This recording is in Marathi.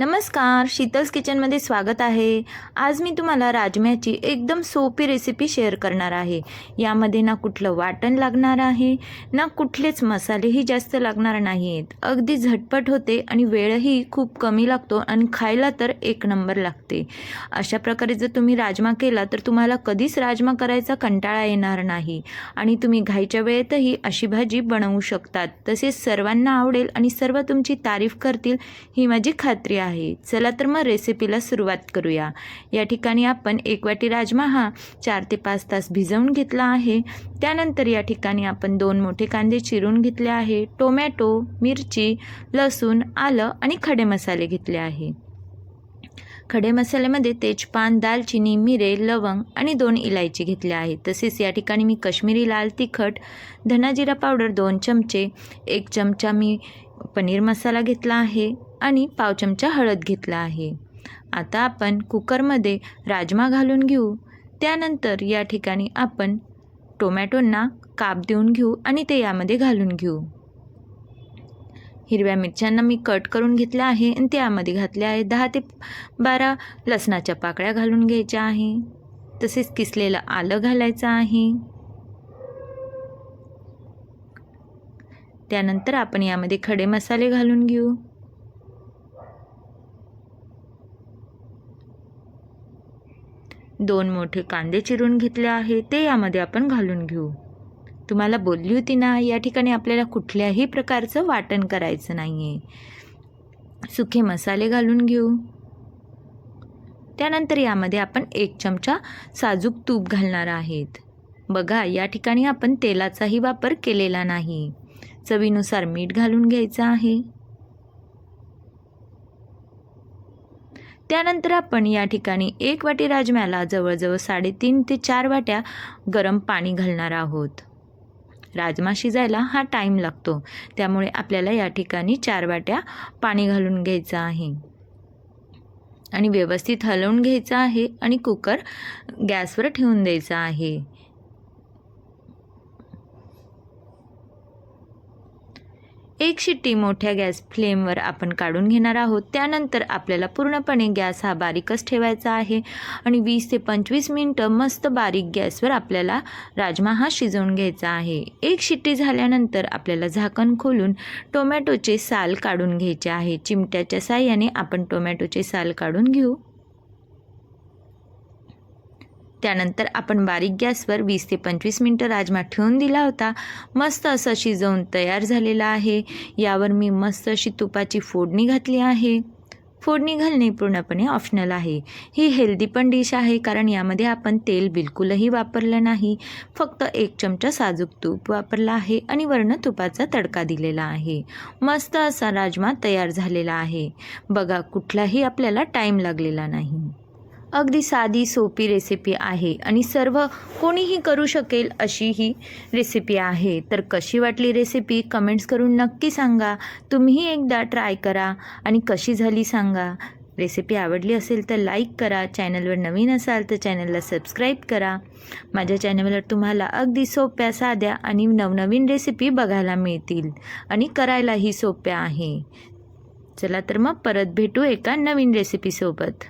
नमस्कार शीतल्स किचनमध्ये स्वागत आहे. आज मी तुम्हाला राजम्याची एकदम सोपी रेसिपी शेअर करणार आहे. यामध्ये ना कुठलं वाटण लागणार आहे ना कुठलेच मसालेही जास्त लागणार नाही आहेत अगदी झटपट होते आणि वेळही खूप कमी लागतो आणि खायला तर एक नंबर लागते. अशा प्रकारे जर तुम्ही राजमा केला तर तुम्हाला कधीच राजमा करायचा कंटाळा येणार नाही. आणि तुम्ही घाईच्या वेळेतही अशी भाजी बनवू शकतात. तसेच सर्वांना आवडेल आणि सर्व तुमची तारीफ करतील ही माझी खात्री आहे. आहे. चला तर मग रेसिपीला सुरुवात करूया. या ठिकाणी आपण एक वाटी राजमा हा चार ते पाच तास भिजवून घेतला आहे. त्यानंतर या ठिकाणी आपण दोन मोठे कांदे चिरून घेतले आहे. टोमॅटो मिरची लसूण आलं आणि खडे मसाले घेतले आहे. खडे मसाल्यामध्ये तेजपान दालचिनी मिरे लवंग आणि दोन इलायची घेतल्या आहेत. तसेच या ठिकाणी मी कश्मीरी लाल तिखट धनाजिरा पावडर दोन चमचे एक चमचा मी पनीर मसाला घेतला आहे. आणि पाव चमचा हळद घेतला आहे. आता आपण कुकरमध्ये राजमा घालून घेऊ. त्यानंतर या ठिकाणी आपण टोमॅटोंना काप देऊन घेऊ आणि ते यामध्ये घालून घेऊ. हिरव्या मिरच्यांना मी कट करून घेतल्या आहे आणि त्यामध्ये घातल्या आहे. दहा ते बारा लसणाच्या पाकळ्या घालून घ्यायच्या आहे. तसेच किसलेलं आलं घालायचं आहे. त्यानंतर आपण यामध्ये खडे मसाले घालून घेऊ. दोन मोठे कांदे चिरून घेतले आहे ते यामध्ये आपण घालून घेऊ. तुम्हाला बोलली होती ना या ठिकाणी आपल्याला कुठल्याही प्रकारचं वाटण करायचं नाही आहे सुखे मसाले घालून घेऊ. त्यानंतर यामध्ये आपण एक चमचा साजूक तूप घालणार आहेत. बघा या ठिकाणी आपण तेलाचाही वापर केलेला नाही. चवीनुसार मीठ घालून घ्यायचं आहे. त्यानंतर आपण या ठिकाणी एक वाटी राजम्याला जवळजवळ साडेतीन ते चार वाट्या गरम पाणी घालणार आहोत. राजमा शिजायला हा टाईम लागतो. त्यामुळे आपल्याला या ठिकाणी चार वाट्या पाणी घालून घ्यायचं आहे. आणि व्यवस्थित हलवून घ्यायचं आहे आणि कुकर गॅसवर ठेवून द्यायचा आहे. एक शिट्टी मोठ्या गॅस फ्लेमवर आपण काढून घेणार आहोत. त्यानंतर आपल्याला पूर्णपणे गॅस हा बारीकच ठेवायचा आहे आणि वीस ते पंचवीस मिनटं मस्त बारीक गॅसवर आपल्याला राजमा हा शिजवून घ्यायचा आहे. एक शिट्टी झाल्यानंतर आपल्याला झाकण खोलून टोमॅटोचे साल काढून घ्यायचे आहे. चिमट्याच्या साह्याने आपण टोमॅटोचे साल काढून घेऊ. त्यानंतर आपण बारीक गॅसवर वीस ते पंचवीस मिनटं राजमा ठेवून दिला होता. मस्त असं शिजवून तयार झालेला आहे. यावर मी मस्त अशी तुपाची फोडणी घातली आहे. फोडणी घालणे पूर्णपणे ऑप्शनल आहे. ही हेल्दी पण डिश आहे कारण यामध्ये आपण तेल बिलकुलही वापरलं नाही. फक्त एक चमचा साजूक तूप वापरला आहे आणि वर्ण तुपाचा तडका दिलेला आहे. मस्त असा राजमा तयार झालेला आहे. बघा कुठलाही आपल्याला टाईम लागलेला नाही. अगदी साधी सोपी रेसिपी आहे आणि सर्व कोणीही करू शकेल अशी ही रेसिपी आहे. तर कशी वाटली रेसिपी कमेंट्स करून नक्की सांगा. तुम्हीही एकदा ट्राय करा आणि कशी झाली सांगा. रेसिपी आवडली असेल तर लाईक करा. चॅनलवर नवीन असाल तर चॅनलला सबस्क्राईब करा. माझ्या चॅनलवर तुम्हाला अगदी सोप्या साध्या आणि नवनवीन रेसिपी बघायला मिळतील आणि करायलाही सोप्या आहे. चला तर मग परत भेटू एका नवीन रेसिपीसोबत